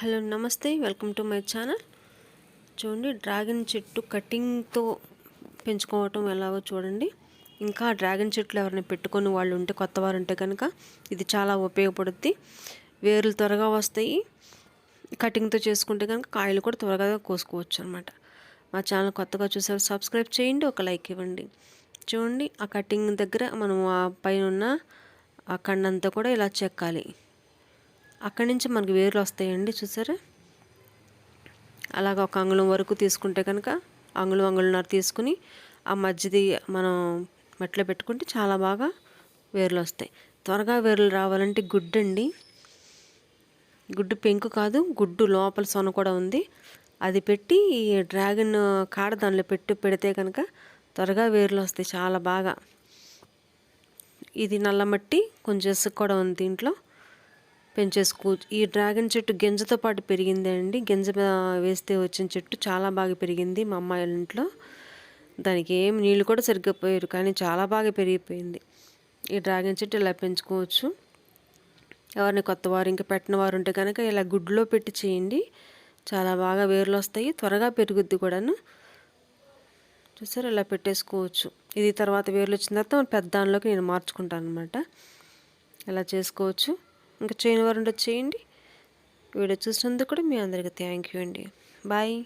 Hello నమస్తే welcome to my channel. చూడండి dragon చెట్టు కటింగ్తో పెంచుకోవటం ఎలాగో చూడండి. ఇంకా డ్రాగన్ చెట్లు ఎవరైనా పెట్టుకొని వాళ్ళు ఉంటే కొత్త వారు ఉంటే కనుక ఇది చాలా ఉపయోగపడుద్ది. వేర్లు త్వరగా వస్తాయి. కటింగ్తో చేసుకుంటే కనుక కాయలు కూడా త్వరగా కోసుకోవచ్చు అనమాట మా ఛానల్ కొత్తగా చూసారు సబ్స్క్రైబ్ చేయండి ఒక లైక్ ఇవ్వండి. చూడండి ఆ కటింగ్ దగ్గర మనం ఆ పైన ఉన్న ఆ కండంతా కూడా ఇలా చెక్కాలి. అక్కడి నుంచి మనకి వేర్లు వస్తాయండి చూసారా? అలాగ ఒక అంగుళం వరకు తీసుకుంటే కనుక అంగుళం అంగుళన్నర తీసుకుని ఆ మధ్యది మనం మెట్లో పెట్టుకుంటే చాలా బాగా వేర్లు వస్తాయి. త్వరగా వేర్లు రావాలంటే గుడ్డు అండి గుడ్డు పెంకు కాదు గుడ్డు లోపల సొన కూడా ఉంది. అది పెట్టి డ్రాగన్ కాడ దానిలో పెట్టి పెడితే కనుక త్వరగా వేర్లు వస్తాయి చాలా బాగా. ఇది నల్లమట్టి కొంచెం ఇసుక కూడా ఉంది దీంట్లో. పెంచేసుకోవచ్చు ఈ డ్రాగన్ చెట్టు గింజతో పాటు పెరిగింది అండి. గింజ వేస్తే వచ్చిన చెట్టు చాలా బాగా పెరిగింది మా అమ్మాయి ఇంట్లో. దానికి ఏం నీళ్ళు కూడా సరిగ్గా పోయారు కానీ చాలా బాగా పెరిగిపోయింది. ఈ డ్రాగన్ చెట్టు ఇలా పెంచుకోవచ్చు. ఎవరిని కొత్త వారు ఇంకా పెట్టిన వారు ఉంటే కనుక ఇలా గుడ్లో పెట్టి చేయండి. చాలా బాగా వేర్లు వస్తాయి త్వరగా పెరుగుద్ది కూడాను. చూసారు ఇలా పెట్టేసుకోవచ్చు. ఇది తర్వాత వేర్లు వచ్చిన తర్వాత పెద్ద దానిలోకి నేను మార్చుకుంటాను అనమాట ఇలా చేసుకోవచ్చు. ఇంకా చేయని వారు ఉంటే చేయండి. వీడియో చూసినందుకు కూడా మీ అందరికీ థ్యాంక్ యూ అండి. బాయ్